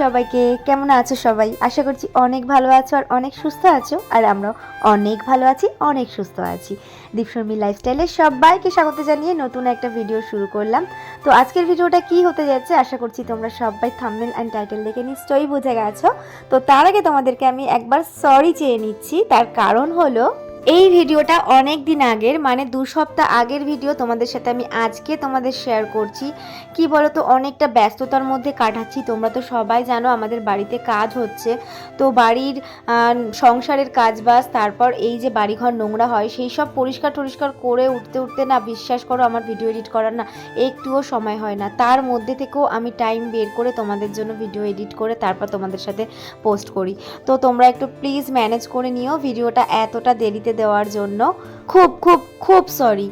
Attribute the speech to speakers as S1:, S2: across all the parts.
S1: সবাইকে। কেমন আছো সবাই? আশা করছি অনেক ভালো আছো আর অনেক সুস্থ আছো। আর আমরা অনেক ভালো আছি, অনেক সুস্থ আছি। দীপশর্মী লাইফস্টাইলে সবাইকে স্বাগত জানিয়ে নতুন একটা ভিডিও শুরু করলাম। তো আজকের ভিডিওটা কি হতে যাচ্ছে? আশা করছি তোমরা সবাই থাম্বনেল অ্যান্ড টাইটেল দেখে নিশ্চয়ই বুঝে গেছো। তো তার আগে তোমাদেরকে আমি একবার সরি চেয়ে নিচ্ছি। তার কারণ হলো এই ভিডিওটা অনেক দিন আগের মানে দু সপ্তাহ আগের ভিডিও তোমাদের সাথে আমি আজকে তোমাদের শেয়ার করছি। কি বলো তো অনেকটা ব্যস্ততার মধ্যে কাটাচ্ছি। তোমরা তো সবাই জানো আমাদের বাড়িতে কাজ হচ্ছে। তো বাড়ির সংসারের কাজবাজ, তারপর এই যে বাড়িঘর নোংরা হয়, সেই সব পরিষ্কার টরিষ্কার করে উঠতে উঠতে না বিশ্বাস করো আমার ভিডিও এডিট করার না একটুও সময় হয় না। তার মধ্যে থেকেও আমি টাইম বের করে তোমাদের জন্য ভিডিও এডিট করে তারপর তোমাদের সাথে পোস্ট করি। তো তোমরা একটু প্লিজ ম্যানেজ করে নিও ভিডিওটা এতটা দেরিতে দেওয়ার জন্য। খুব খুব খুব সরি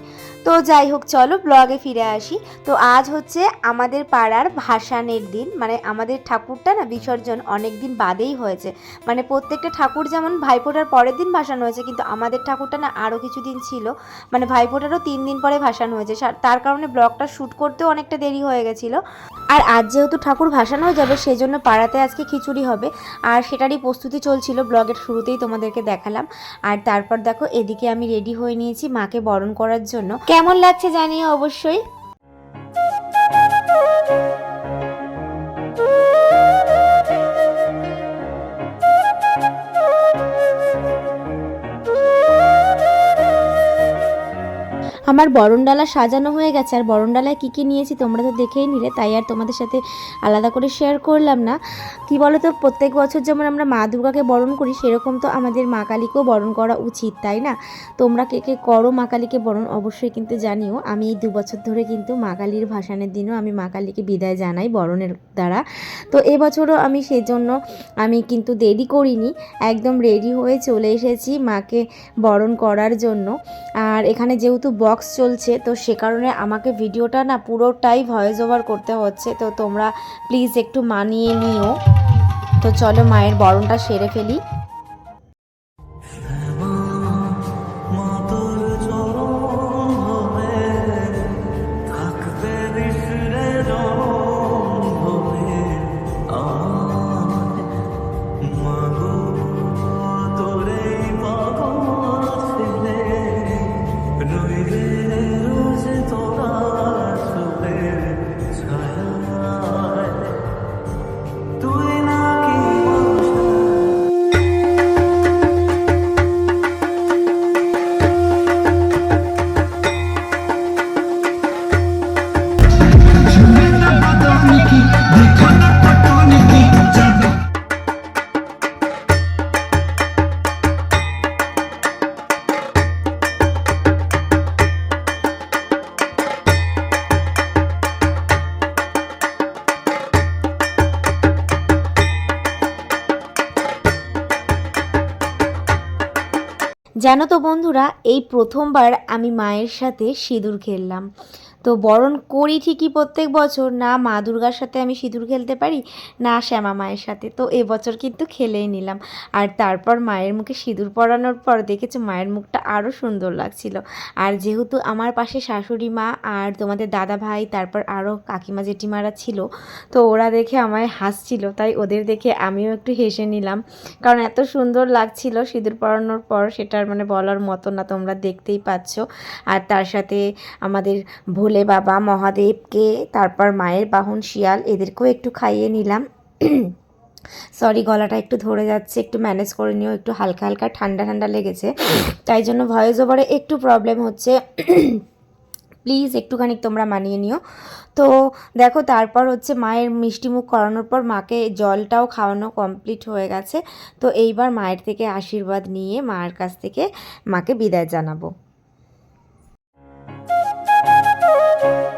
S1: তো যাই হোক, চলো ব্লগে ফিরে আসি। তো আজ হচ্ছে আমাদের পাড়ার ভাসানের দিন মানে আমাদের ঠাকুরটা না বিসর্জন অনেক দিন বাদেই হয়েছে। মানে প্রত্যেকটা ঠাকুর যেমন ভাইফোঁটার পরের দিন ভাসানো হয়েছে, কিন্তু আমাদের ঠাকুরটা না আরও কিছুদিন ছিল। মানে ভাইফোঁটারও তিন দিন পরে ভাসানো হয়েছে। তার কারণে ব্লগটা শ্যুট করতেও অনেকটা দেরি হয়ে গেছিল। আর আজ যেহেতু ঠাকুর ভাসানো হয়ে যাবে সেই জন্য পাড়াতে আজকে খিচুড়ি হবে। আর সেটারই প্রস্তুতি চলছিল ব্লগের শুরুতেই তোমাদেরকে দেখালাম। আর তারপর দেখো, এদিকে আমি রেডি হয়ে নিয়েছি মাকে বরণ করার জন্য। কেমন লাগছে জানিও অবশ্যই। আমার বরণডালা সাজানো হয়ে গেছে, আর বরণডালায় কী কী নিয়েছি তোমরা তো দেখেই নিলে, তাই আর তোমাদের সাথে আলাদা করে শেয়ার করলাম না। কি বলো তো প্রত্যেক বছর যেমন আমরা মা দুর্গাকে বরণ করি, সেরকম তো আমাদের মা কালীকেও বরণ করা উচিত, তাই না? তোমরা কে কে করো মা কালীকে বরণ অবশ্যই কিন্তু জানিও। আমি এই দু বছর ধরে কিন্তু মা কালীর ভাসানের দিনও আমি মা কালীকে বিদায় জানাই বরণের দ্বারা। তো এবছরও আমি সেজন্য আমি কিন্তু দেরি করিনি, একদম রেডি হয়ে চলে এসেছি মাকে বরণ করার জন্য। আর এখানে যেহেতু বক্স চলছে, তো সে কারণে আমাকে ভিডিওটা না পুরোটাই ভয়েস ওভার করতে হচ্ছে, তো তোমরা প্লিজ একটু মানিয়ে নিও। তো চলো মায়ের বরণটা সেরে ফেলি। জানো তো বন্ধুরা এই প্রথমবার আমি মায়ের সাথে সিঁদুর খেললাম। তো বরণ করি ঠিকই প্রত্যেক বছর। না মা দুর্গার সাথে আমি সিঁদুর খেলতে পারি, না শ্যামা মায়ের সাথে। তো এবছর কিন্তু খেলেই নিলাম। আর তারপর মায়ের মুখে সিঁদুর পরানোর পর দেখেছ মায়ের মুখটা আরও সুন্দর লাগছিল। আর যেহেতু আমার পাশে শাশুড়ি মা আর তোমাদের দাদা ভাই, তারপর আরও কাকিমা, জেঠিমারা ছিল, তো ওরা দেখে আমায় হাসছিল। তাই ওদের দেখে আমিও একটু হেসে নিলাম। কারণ এত সুন্দর লাগছিল সিঁদুর পরানোর পর, সেটার মানে বলার মতো না, তোমরা দেখতেই পাচ্ছ। আর তার সাথে আমাদের ভোলে বাবা মহাদেবকে, তারপর মায়ের বাহন শিয়াল এদেরকেও একটু খাইয়ে নিলাম। সরি গলাটা একটু ধরে যাচ্ছে, একটু ম্যানেজ করে নিও, একটু হালকা হালকা ঠান্ডা ঠান্ডা লেগেছে। তাই জন্য ভয়েস ওভারে একটু প্রবলেম হচ্ছে। প্লিজ একটুখানি তোমরা মানিয়ে নিও। তো দেখো, তারপর হচ্ছে মায়ের মিষ্টি মুখ করানোর পর মাকে জলটাও খাওয়ানো কমপ্লিট হয়ে গেছে। তো এইবার মায়ের থেকে আশীর্বাদ নিয়ে মায়ের কাছ থেকে মাকে বিদায় জানাব। thank you.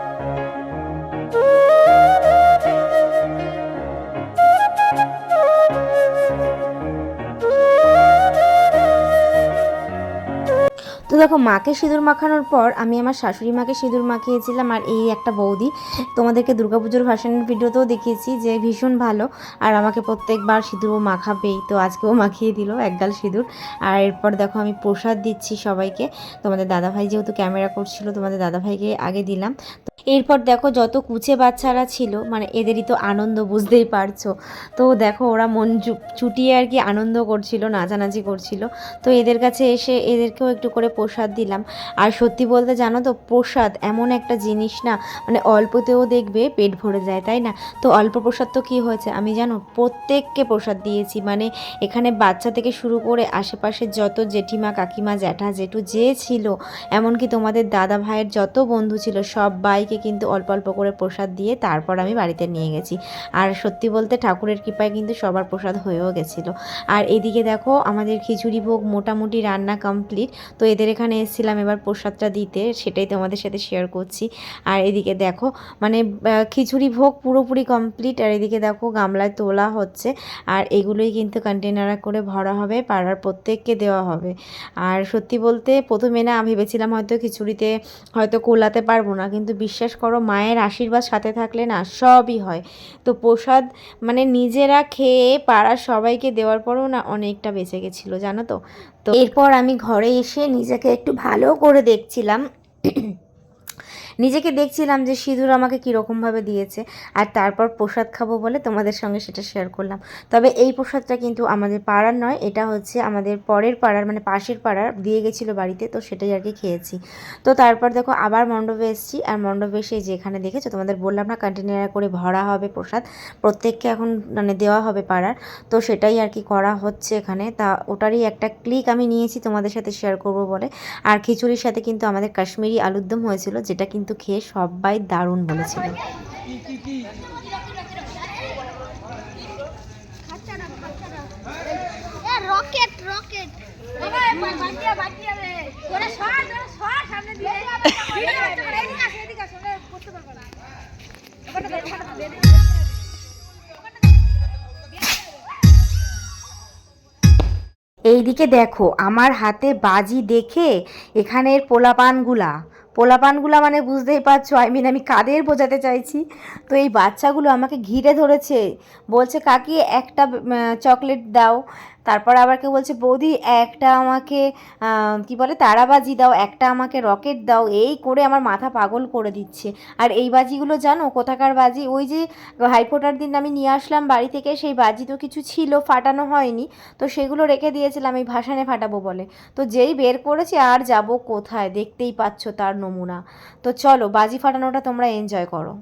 S1: দেখো, মাকে সিঁদুর মাখানোর পর আমি আমার শাশুড়ি মাকে সিঁদুর মাখিয়েছিলাম আর এই একটা বৌদি। তোমাদেরকে দুর্গাপুজোর ভাষণের ভিডিওতেও দেখিয়েছি যে ভীষণ ভালো। আর আমাকে প্রত্যেকবার সিঁদুরও মাখাবেই। তো আজকেও মাখিয়ে দিল একগাল সিঁদুর। আর এরপর দেখো, আমি প্রসাদ দিচ্ছি সবাইকে। তোমাদের দাদাভাই যেহেতু ক্যামেরা করছিল, তোমাদের দাদাভাইকে আগে দিলাম। তো এরপর দেখো যত কুচে বাচ্চারা ছিল মানে এদেরই তো আনন্দ, বুঝতেই পারছ। তো দেখো ওরা মন চুটিয়ে আর কি আনন্দ করছিল, নাচানাচি করছিল। তো এদের কাছে এসে এদেরকেও একটু করে প্রসাদ দিলাম। আর সত্যি বলতে জানো তো, প্রসাদ এমন একটা জিনিস না মানে অল্পতেও দেখবে পেট ভরে যায়, তাই না? তো অল্প প্রসাদ তো কী হয়েছে? আমি জানো, প্রত্যেককে প্রসাদ দিয়েছি। মানে এখানে বাচ্চা থেকে শুরু করে আশেপাশে যত জেঠিমা, কাকিমা, জ্যাঠা, জেঠু যে ছিল, এমনকি তোমাদের দাদা ভাইয়ের যত বন্ধু ছিল সবাইকে কিন্তু অল্প অল্প করে প্রসাদ দিয়ে তারপর আমি বাড়িতে নিয়ে গেছি। আর সত্যি বলতে ঠাকুরের কৃপায় কিন্তু সবার প্রসাদ হয়েও গেছিল। আর এদিকে দেখো আমাদের খিচুড়ি ভোগ মোটামুটি রান্না কমপ্লিট তো এদের এখানে এসেছিলাম এবার প্রসাদটা দিতে, সেটাই তোমাদের সাথে শেয়ার করছি। আর এদিকে দেখো মানে খিচুড়ি ভোগ পুরোপুরি কমপ্লিট আর এদিকে দেখো গামলায় তোলা হচ্ছে। আর এগুলোই কিন্তু কন্টেনারে করে ভরা হবে, পাড়ার প্রত্যেককে দেওয়া হবে। আর সত্যি বলতে প্রথমে না ভেবেছিলাম হয়তো খিচুড়িতে হয়তো কোলাতে পারব না, কিন্তু বিশ্বাস করো, মায়ের আশীর্বাদ সাথে থাকলে না সবই হয়। তো প্রসাদ মানে নিজেরা খেয়ে পাড়ার সবাইকে দেওয়ার পরেও না অনেকটা বেঁচে গেছিল, জানো তো? তো এরপর আমি ঘরে এসে নিজেকে একটু ভালো করে দেখছিলাম। নিজেকে দেখছিলাম যে সিঁদুর আমাকে কীরকমভাবে দিয়েছে, আর তারপর প্রসাদ খাব বলে তোমাদের সঙ্গে সেটা শেয়ার করলাম। তবে এই প্রসাদটা কিন্তু আমাদের পাড়ার নয়, এটা হচ্ছে আমাদের পরের পাড়ার মানে পাশের পাড়ার, দিয়ে গেছিল বাড়িতে, তো সেটাই আর কি খেয়েছি। তো তারপর দেখো আবার মণ্ডপে এসেছি, আর মণ্ডপে এসে যেখানে দেখেছ, তোমাদের বললাম না কন্টেনারে করে ভরা হবে প্রসাদ, প্রত্যেককে এখন মানে দেওয়া হবে পাড়ার, তো সেটাই আর কি করা হচ্ছে এখানে। তা ওটারই একটা ক্লিক আমি নিয়েছি তোমাদের সাথে শেয়ার করব বলে। আর খিচুড়ির সাথে কিন্তু আমাদের কাশ্মীরি আলুর দম হয়েছিল, যেটা কিন্তু খেয়ে সবাই দারুণ বলেছিল।
S2: Rocket rocket.
S1: এইদিকে দেখো আমার হাতে বাজি দেখে এখানের পোলাপানগুলা। পোলাপানগুলা মানে বুঝতেই পারছ আই মিন আমি কাদের বোঝাতে চাইছি? তো এই বাচ্চাগুলো আমাকে ঘিরে ধরেছে, বলছে, কাকি, একটা চকলেট দাও। তারপর আবার কেউ বলছে, বৌদি, একটা আমাকে কি বলে, তারাবাজি দাও, একটা আমাকে রকেট দাও, এই করে আমার মাথা পাগল করে দিচ্ছে। আর এই বাজিগুলো জানো, কোথাকার বাজি? ওই যে ভাইফোঁটার দিন আমি নিয়ে আসলাম বাড়ি থেকে, সেই বাজি তো কিছু ছিল, ফাটানো হয়নি। তো সেগুলো রেখে দিয়েছিলাম, এই ভাসানে ফাটাবো বলে। তো যেই বের করেছি, আর যাব কোথায়? দেখতেই পাচ্ছ তার নমুনা। তো চলো, বাজি ফাটানোটা তোমরা এনজয় করো।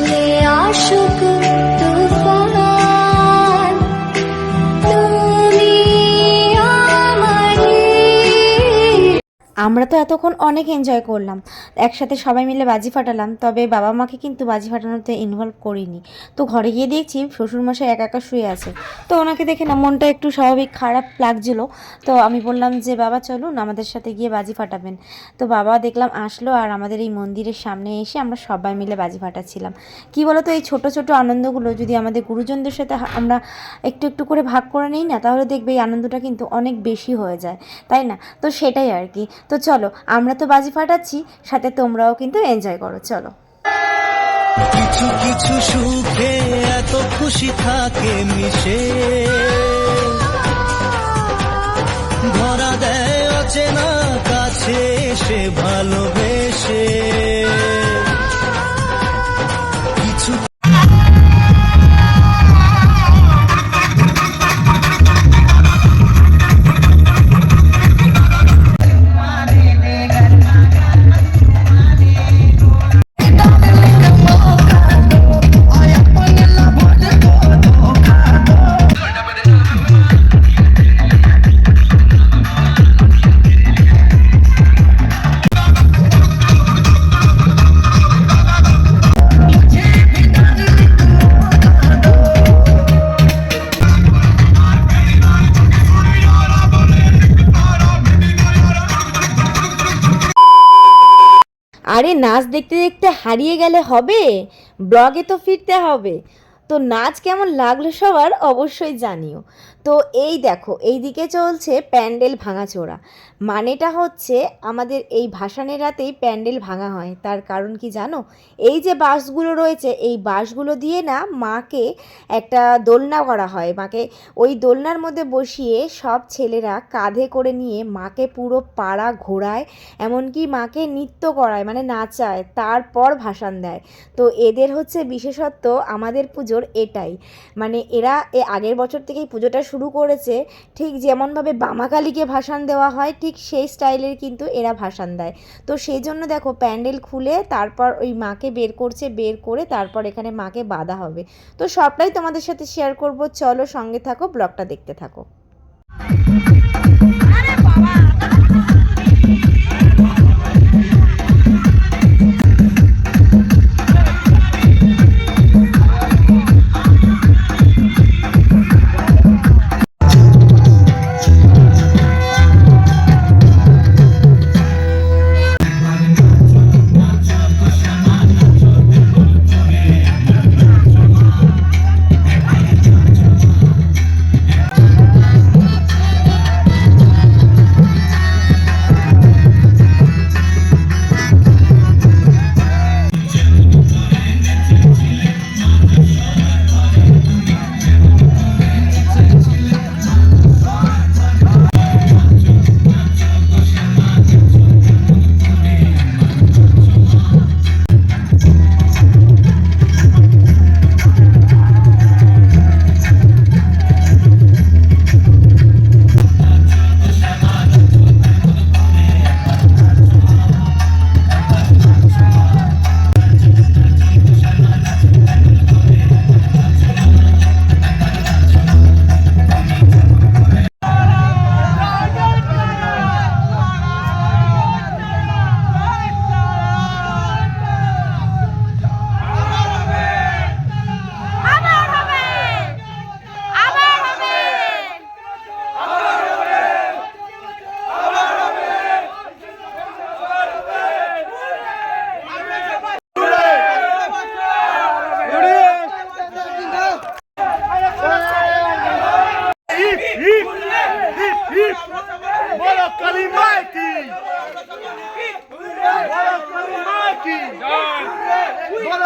S3: আসলে আসুক
S1: আমরা তো এতক্ষণ অনেক এনজয় করলাম। একসাথে সবাই মিলে বাজি ফাটালাম, তবে বাবা মাকে কিন্তু বাজি ফাটানোতে ইনভলভ করিনি। তো ঘরে গিয়ে দেখছি শ্বশুরমশাই একা একা শুয়ে আছে। তো ওনাকে দেখে না, মনটা একটু স্বাভাবিক খারাপ লাগছিল। তো আমি বললাম যে, বাবা, চলুন আমাদের সাথে গিয়ে বাজি ফাটাবেন। তো বাবা দেখলাম আসলো আর আমাদের এই মন্দিরের সামনে এসে আমরা সবাই মিলে বাজি ফাটাচ্ছিলাম। কি বলতো, এই ছোট ছোট আনন্দগুলো যদি আমাদের গুরুজনদের সাথে আমরা একটু একটু করে ভাগ করে নিই না, তাহলে দেখবে এই আনন্দটা কিন্তু অনেক বেশি হয়ে যায়। তাই না? তো সেটাই আর কি। তো চলো, আমরা তো বাজি ফাটাচ্ছি, সাথে তোমরাও কিন্তু এনজয় করো, চলো।
S4: কিছু কিছু সুখে এত খুশি থাকে মিশে। ধরা দেয় অচেনা কাছে সে ভালোবেসে।
S1: আরে নাচ দেখতে দেখতে হারিয়ে গেলে হবে? ব্লগে তো ফিরতে হবে। তো নাচ কেমন লাগল সবার অবশ্যই জানিও। তো এই দেখো এই দিকে চলছে প্যান্ডেল ভাঙাচোরা। মানেটা হচ্ছে আমাদের এই ভাসানের রাতেই প্যান্ডেল ভাঙা হয়। তার কারণ কি জানো? এই যে বাঁশগুলো রয়েছে, এই বাঁশগুলো দিয়ে না মাকে একটা দোলনা করা হয়। মাকে ওই দোলনার মধ্যে বসিয়ে সব ছেলেরা কাঁধে করে নিয়ে মাকে পুরো পাড়া ঘোরায়, এমনকি মাকে নৃত্য করায় মানে নাচায়, তারপর ভাসান দেয়। তো এদের হচ্ছে বিশেষত্ব আমাদের পুজোর এটাই। মানে এরা এ আগের বছর থেকেই পুজোটা শুরু করেছে, ঠিক যেমনভাবে বামাকালীকে ভাসান দেওয়া হয়, ঠিক সেই স্টাইলের কিন্তু এরা ভাসান দেয়। তো সেই জন্য দেখো প্যান্ডেল খুলে তারপর ওই মাকে বের করছে, বের করে তারপর এখানে মাকে বাঁধা হবে। তো সবটাই তোমাদের সাথে শেয়ার করব। চলো সঙ্গে থাকো, ব্লগটা দেখতে থাকো।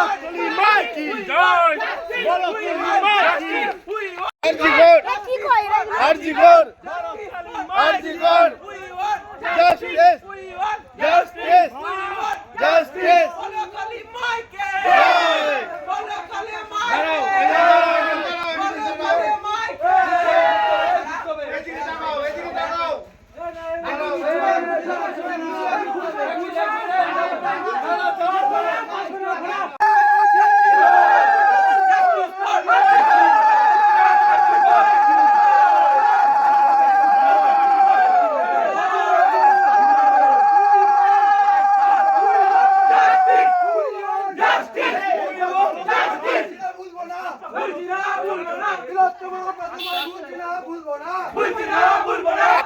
S5: বলো মাই কি বলো কালী মাই কি আরজি গোর আরজি গোর আরজি গোর জাস্টিস জাস্টিস জাস্টিস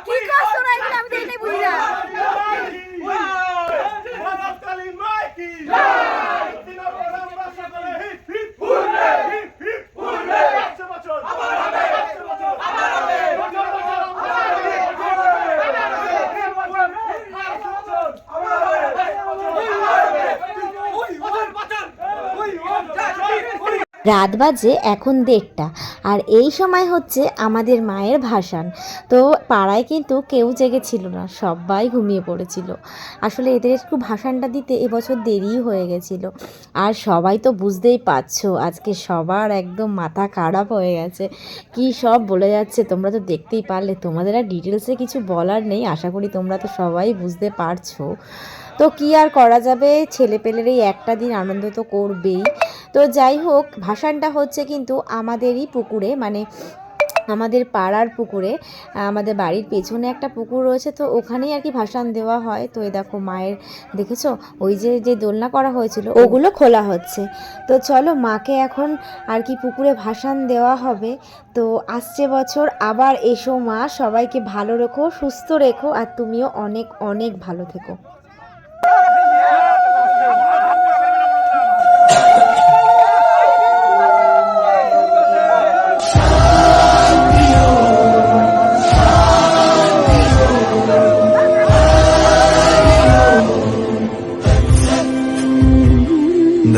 S2: কি করছ না এগুলো আমি তো এটাই বুঝি না
S5: বলো কালী মাই কি দিনা প্রণাম বাসা করে hip hip hurray hip hip hurray একশো বছর আবার হবে একশো বছর আবার হবে বছর বছর আবার হবে বছর হবে আবার হবে একশো বছর আবার হবে একশো বছর আবার হবে ওই বছর বছর ওই ওই
S1: রাত বাজে এখন দেড়টা। আর এই সময় হচ্ছে আমাদের মায়ের ভাসান। তো পাড়ায় কিন্তু কেউ জেগেছিল না, সবাই ঘুমিয়ে পড়েছিল। আসলে এদের একটু ভাসানটা দিতে এবছর দেরি হয়ে গেছিল। আর সবাই তো বুঝতেই পারছ, আজকে সবার একদম মাথা খারাপ হয়ে গেছে। কি সব বলে যাচ্ছে, তোমরা তো দেখতেই পারলে। তোমাদের আর ডিটেলসে কিছু বলার নেই, আশা করি তোমরা তো সবাই বুঝতে পারছ। তো কি আর করা যাবে? ছেলেপেলের এই একটা দিন আনন্দ তো করবেই। তো যাই হোক, ভাসানটা হচ্ছে কিন্তু আমাদেরই পুকুরে মানে আমাদের পাড়ার পুকুরে, আমাদের বাড়ির পেছনে একটা পুকুর রয়েছে, তো ওখানেই আর কি ভাসান দেওয়া হয়। তো এই দেখো মায়ের, দেখেছ? ওই যে যে দোলনা করা হয়েছিল, ওগুলো খোলা হচ্ছে। তো চলো মাকে এখন আর কি পুকুরে ভাসান দেওয়া হবে। তো আসছে বছর, আবার এসো মা, সবাইকে ভালো রেখো, সুস্থ রেখো, আর তুমিও অনেক অনেক ভালো থেকো।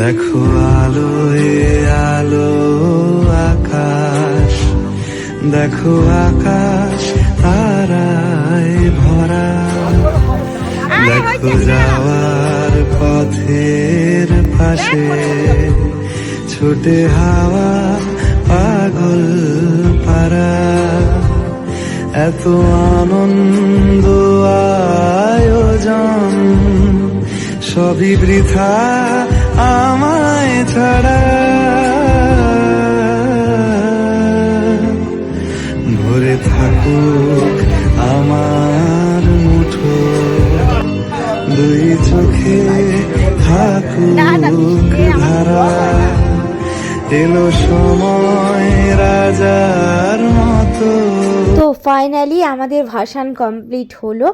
S4: দেখো আলোয়, আলো, আকাশ। দেখো আকাশ, তারায় ভরা। দেখো যাওয়ার পথের পাশে ছোটে হাওয়া, পাগল পারা এত আনন্দ, আয়োজন, সবই বৃথা। আমায় ছাড়া। ভরে থাকুক আমার মুঠো। দুই চোখে থাকুক ধারা। এলো সময় রাজার মতো।
S1: তো ফাইনালি আমাদের ভাসান কমপ্লিট হলো।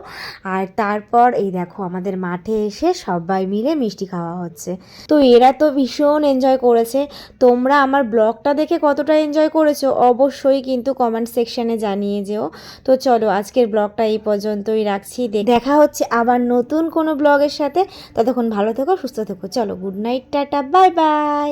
S1: আর তারপর এই দেখো আমাদের মাঠে এসে সবাই মিলে মিষ্টি খাওয়া হচ্ছে। তো এরা তো ভীষণ এনজয় করেছে। তোমরা আমার ব্লগটা দেখে কতটা এনজয় করেছ অবশ্যই কিন্তু কমেন্ট সেকশনে জানিয়ে যেও। তো চলো আজকের ব্লগটা এই পর্যন্তই রাখছি। দেখা হচ্ছে আবার নতুন কোনো ব্লগের সাথে। ততক্ষণ ভালো থেকো, সুস্থ থেকো। চলো good night tata bye bye